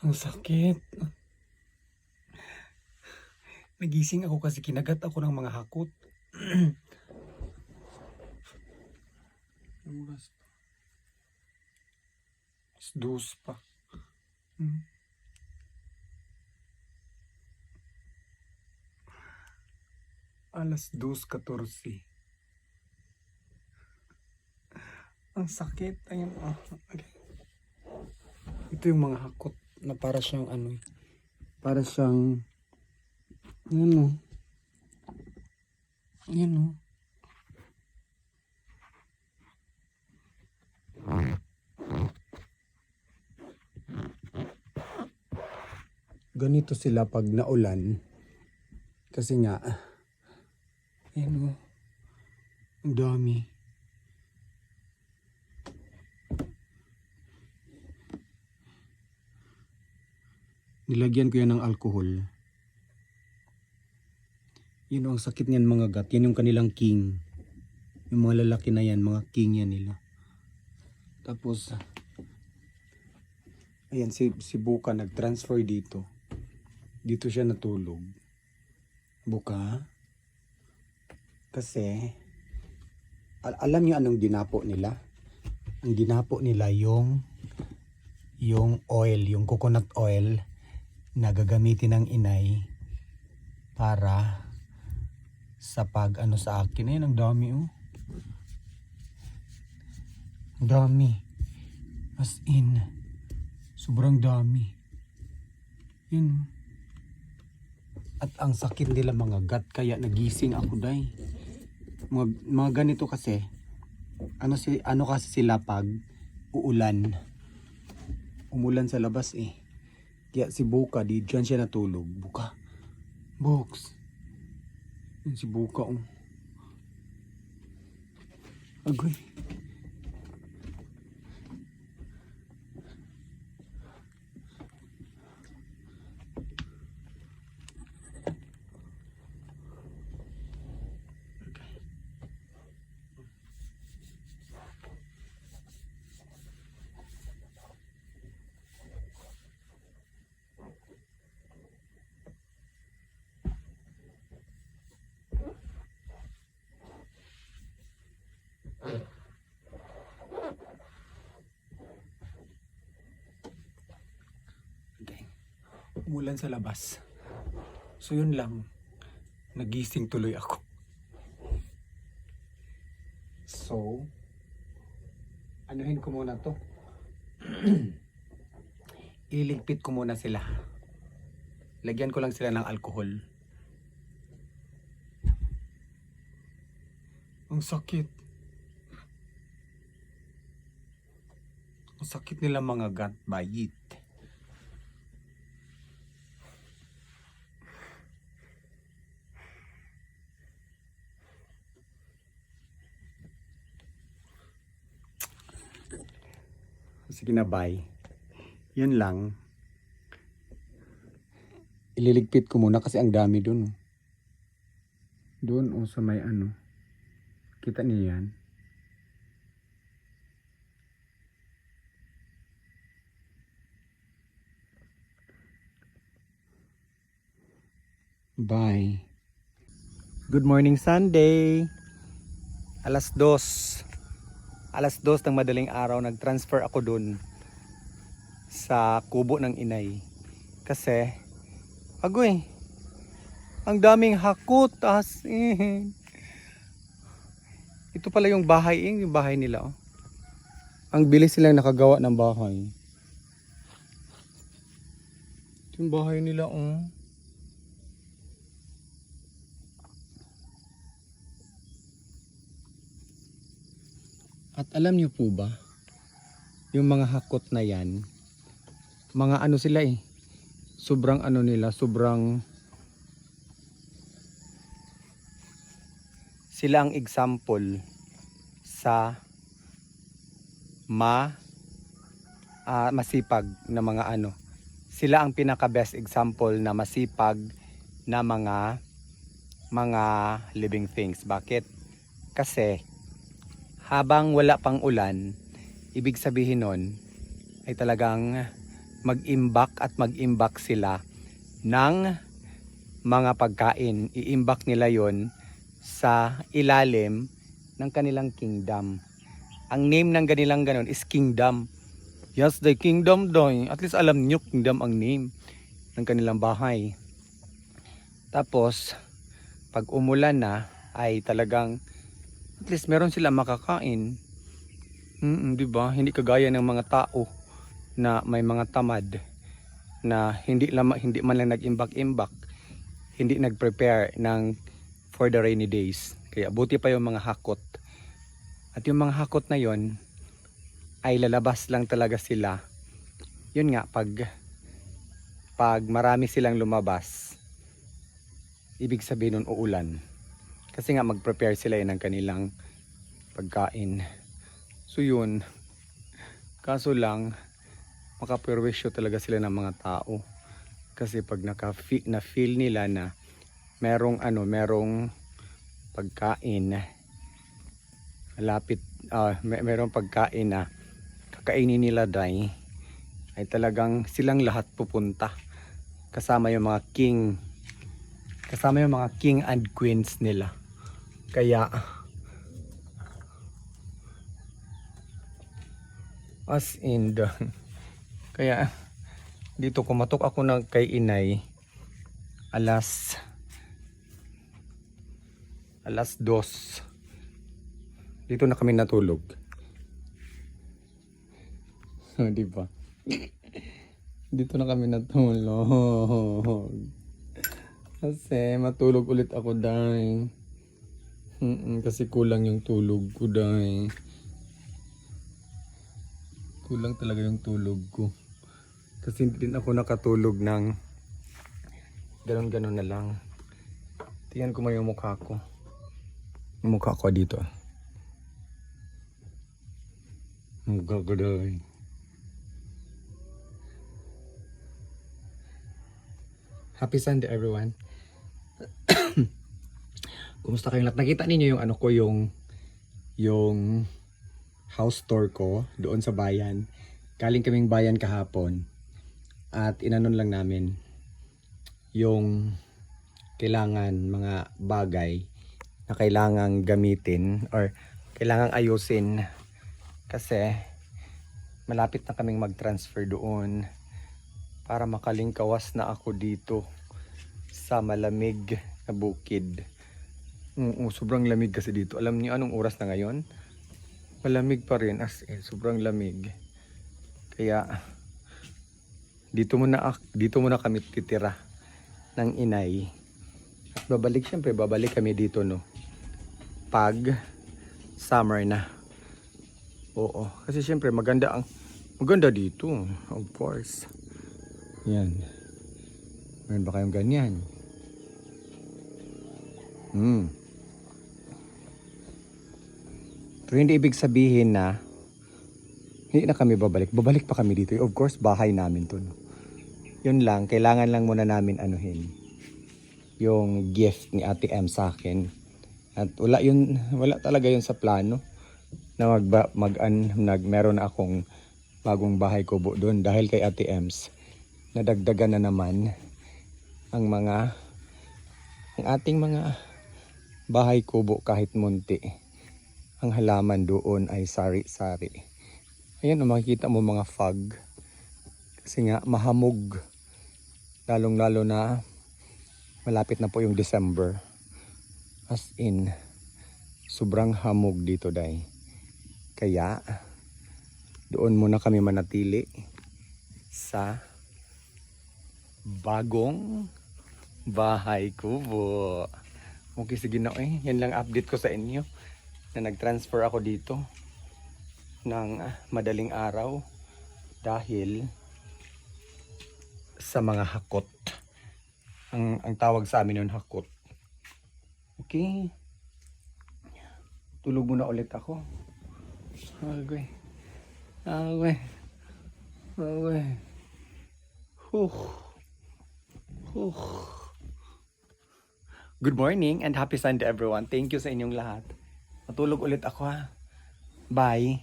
Ang sakit. Nagising ako kasi kinagat ako ng mga hakot. Oras pa. Alas dos pa. Hmm. Alas dos katorsi. Ang sakit. Ayun. Oh. Okay. Ito yung mga hakot na para siyang ano eh. Para siyang ano. Yan o. Ganito sila pag naulan. Kasi nga, yan o. Ang dami. Nilagyan ko yan ng alcohol. Yun ang sakit niyan mga gat. Yan yung kanilang king. Yung mga lalaki na yan, mga king yan nila. Tapos, ayan si, si Buka nag-transfer dito. Dito siya natulog. Buka. Kasi, al- alam niyo anong dinapo nila? Ang dinapo nila yung yung oil, yung coconut oil na gagamitin ng inay para sa pag ano sa akin. Ayun, ang dami oh. Dami. As in. Sobrang dami. Yun. At ang sakit nila mga gat kaya nagising ako day. Mga, mga ganito kasi ano si ano kasi sila pag uulan. Umulan sa labas eh. Kaya si Buka, di dyan siya natulog. Buka. Box. Yan si Buka, oh. Agoy. Umulan sa labas. So yun lang. Nagising tuloy ako. So, anuhin ko muna to. Iligpit ko muna sila. Lagyan ko lang sila ng alcohol. Ang sakit. Ang sakit nila mga gut bayit. Bye. Yun lang. Ililigpit ko muna kasi ang dami dun. oh. Doon o sa may ano. Kita niyo yan? Bye. Good morning Sunday. Alas dos. Alas dos ng madaling araw nag-transfer ako dun sa kubo ng inay. Kasi agoy. Ang daming hakot as in. Ito pala yung bahay, eh, yung bahay nila. Oh. Ang bilis silang nakagawa ng bahay. Yung bahay nila, oh. At alam niyo po ba, yung mga hakot na yan, mga ano sila eh, sobrang ano nila, sobrang sila ang example sa ma ah, masipag na mga ano. Sila ang pinaka best example na masipag na mga mga living things. Bakit? Kasi habang wala pang ulan, ibig sabihin nun ay talagang mag-imbak at mag-imbak sila ng mga pagkain. Iimbak nila yon sa ilalim ng kanilang kingdom. Ang name ng kanilang ganon is kingdom. Yes, the kingdom doy. At least alam nyo kingdom ang name ng kanilang bahay. Tapos, pag umulan na, ay talagang at least meron sila makakain. Mm, 'di ba? Hindi kagaya ng mga tao na may mga tamad na hindi lam hindi man lang nag-imbak-imbak, hindi nag-prepare ng for the rainy days. Kaya buti pa yung mga hakot. At yung mga hakot na yon ay lalabas lang talaga sila. Yun nga pag pag marami silang lumabas, ibig sabihin nun uulan. Kasi nga mag-prepare sila yun ng kanilang pagkain. So yun, kaso lang, makaperwisyo talaga sila ng mga tao. Kasi pag na-feel nila na merong ano, merong pagkain, malapit, ah, may, merong pagkain na kakainin nila dai, ay talagang silang lahat pupunta. Kasama yung mga king, kasama yung mga king and queens nila. Kaya, as in the, kaya dito kumatok ako ng kay inay. Alas alas dos. Dito na kami natulog. Di ba? Dito na kami natulog. Kasi matulog ulit ako dahil Mm-mm, kasi kulang yung tulog ko dahil kulang talaga yung tulog ko. Kasi hindi din ako nakatulog ng ganon-ganon na lang. Tingnan ko mo yung mukha ko. Yung mukha ko dito. Ang gagaday. Happy Sunday everyone. Kumusta kayong lahat? Nakita ninyo yung ano ko yung yung house tour ko doon sa bayan. Galing kaming bayan kahapon. At inanon lang namin yung kailangan mga bagay na kailangang gamitin or kailangang ayusin kasi malapit na kaming mag-transfer doon para makalingkawas na ako dito sa malamig na bukid. Oo, sobrang lamig kasi dito. Alam niyo anong oras na ngayon? Malamig pa rin as in, sobrang lamig. Kaya dito muna dito muna kami titira ng inay. At babalik syempre, babalik kami dito no. Pag summer na. Oo, kasi syempre maganda ang maganda dito, of course. Yan. Meron ba kayong ganyan? Hmm. Pero hindi ibig sabihin na hindi na kami babalik. Babalik pa kami dito. Of course, bahay namin to. No? Yun lang, kailangan lang muna namin anuhin yung gift ni Ate M sa akin. At wala yun, wala talaga yun sa plano na mag, mag an, nag, meron na akong bagong bahay kubo doon dahil kay Ate Ems. Nadagdagan na naman ang mga ang ating mga bahay kubo kahit munti ang halaman doon ay sari-sari. Ayan, makikita mo mga fog. Kasi nga, mahamog. Lalong-lalo na malapit na po yung December. As in, sobrang hamog dito, day. Kaya, doon muna kami manatili sa bagong bahay kubo. Okay, sige na eh. Yan lang update ko sa inyo na nag-transfer ako dito ng ah, madaling araw dahil sa mga hakot. Ang, ang tawag sa amin nun hakot. Okay. Tulog muna ulit ako. Okay. Okay. Okay. Huh. Huh. Good morning and happy Sunday everyone. Thank you sa inyong lahat. Matulog ulit ako ha. Bye.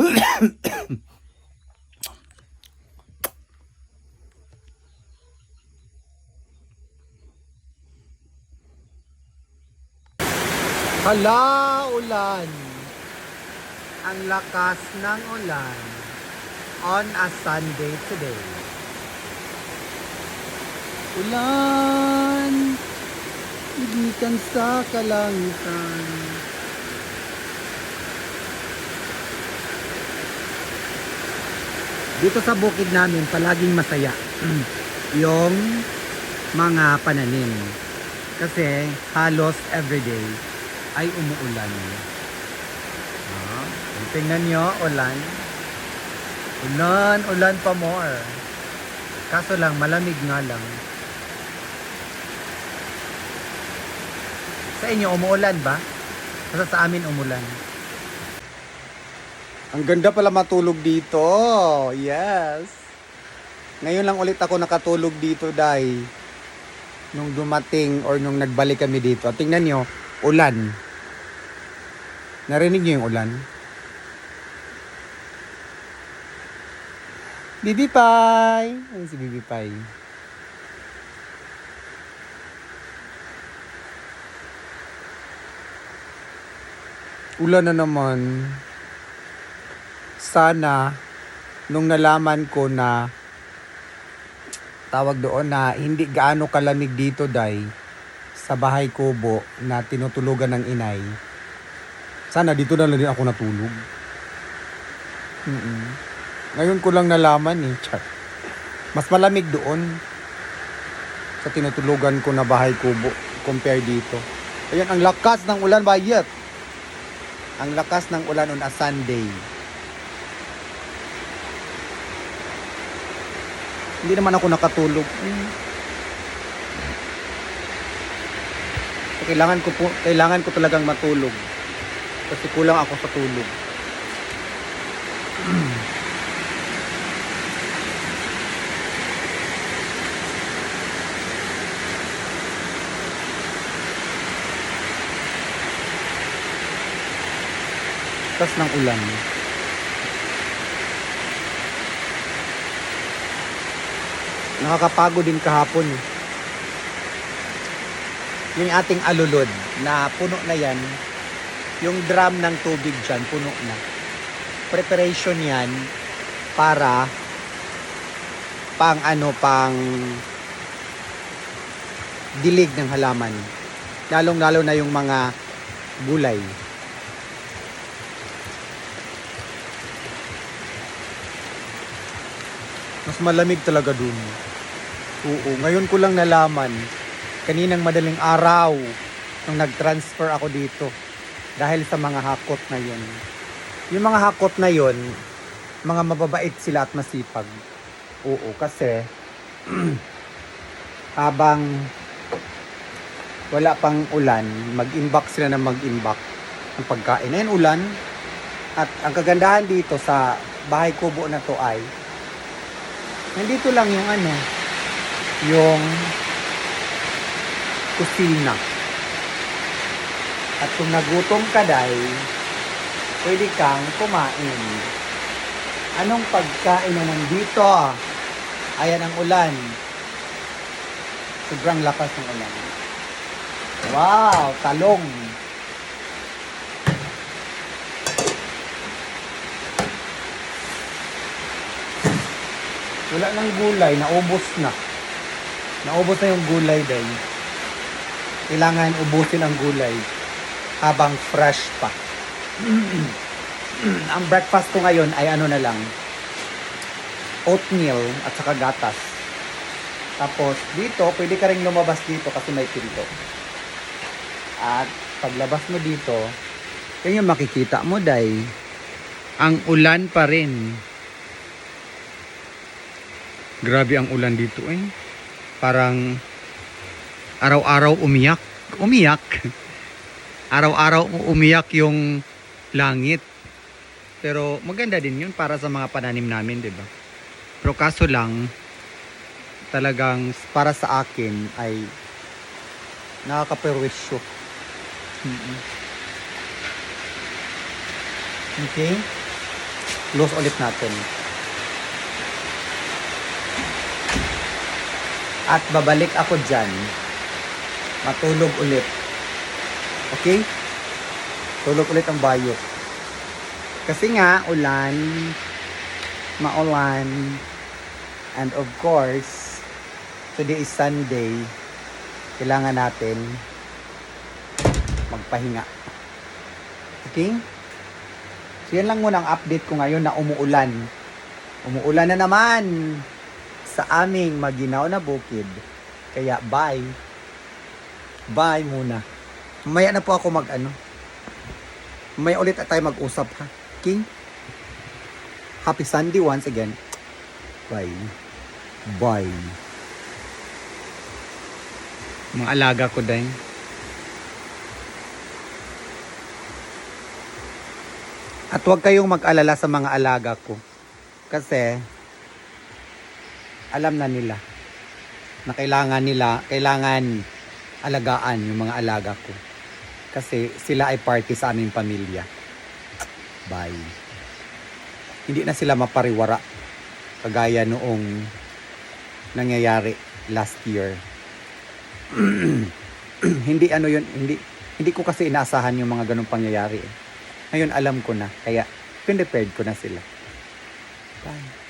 Hala, ulan. Ang lakas ng ulan on a Sunday today. Ulan ibikan sa kalangitan. Dito sa bukid namin, palaging masaya. yung mga pananim. Kasi halos everyday ay umuulan. Ah, tingnan nyo, ulan. Ulan, ulan pa more. Kaso lang, malamig nga lang. Sa inyo, umuulan ba? Kasi sa amin, umulan. Ang ganda pala matulog dito. Yes. Ngayon lang ulit ako nakatulog dito, Day. Nung dumating or nung nagbalik kami dito. Tingnan nyo, ulan. Narinig nyo yung ulan? Bibi Pai! Ano si Bibi Pai? Ulan na naman. Sana, nung nalaman ko na tawag doon na hindi gaano kalamig dito, Day, sa bahay kubo na tinutulugan ng inay. Sana dito na lang din ako natulog. Mm-mm. Ngayon ko lang nalaman eh. Char. Mas malamig doon sa tinutulugan ko na bahay kubo compare dito. Ayan, ang lakas ng ulan bayat. Ang lakas ng ulan on a Sunday. Hindi naman ako nakatulog. Kailangan ko po, kailangan ko talagang matulog. Kasi kulang ako sa tulog. Tas ng ulan. Nakakapagod din kahapon. Yung ating alulod na puno na yan, yung drum ng tubig dyan, puno na. Preparation yan para pang ano, pang dilig ng halaman. Lalong lalo na yung mga gulay. Mas malamig talaga dun. Oo, ngayon ko lang nalaman. Kaninang madaling araw nung nag-transfer ako dito dahil sa mga hakot na yun. Yung mga hakot na yun, mga mababait sila at masipag. Oo, kasi habang wala pang ulan, mag-imbak sila ng mag-imbak ng pagkain. Ayun, ulan. At ang kagandahan dito sa bahay kubo na to ay nandito lang yung ano, yung kusina. At kung nagutom ka dahil, pwede kang kumain. Anong pagkain na nandito? Ayan ang ulan. Sobrang lakas ng ulan. Wow, talong. Wala nang gulay, naubos na. Naubos na yung gulay dahil kailangan ubusin ang gulay habang fresh pa. ang breakfast ko ngayon ay ano na lang, oatmeal at saka gatas. Tapos dito, pwede ka rin lumabas dito kasi may pinto. At paglabas mo dito, yun yung makikita mo, day. Ang ulan pa rin. Grabe ang ulan dito eh. Parang araw-araw umiyak. Umiyak. Araw-araw umiyak yung langit. Pero maganda din yun para sa mga pananim namin, 'di ba? Pero kaso lang talagang para sa akin ay nakakaperwisyo. Okay? Close ulit natin. At babalik ako dyan. Matulog ulit. Okay? Tulog ulit ang bayo. Kasi nga, ulan, maulan, and of course, today is Sunday, kailangan natin magpahinga. Okay? So yan lang muna ang update ko ngayon na umuulan. Umuulan na naman sa aming maginaw na bukid. Kaya bye. Bye muna. Mamaya na po ako mag ano. Mamaya ulit tayo mag-usap ha. King. Happy Sunday once again. Bye. Bye. Mga alaga ko din. At huwag kayong mag-alala sa mga alaga ko. Kasi, alam na nila na kailangan nila, kailangan alagaan yung mga alaga ko. Kasi sila ay party sa aming pamilya. Bye. Hindi na sila mapariwara kagaya noong nangyayari last year. hindi ano yun, hindi hindi ko kasi inaasahan yung mga ganong pangyayari. eh. Ngayon alam ko na, kaya prepared ko na sila. Bye.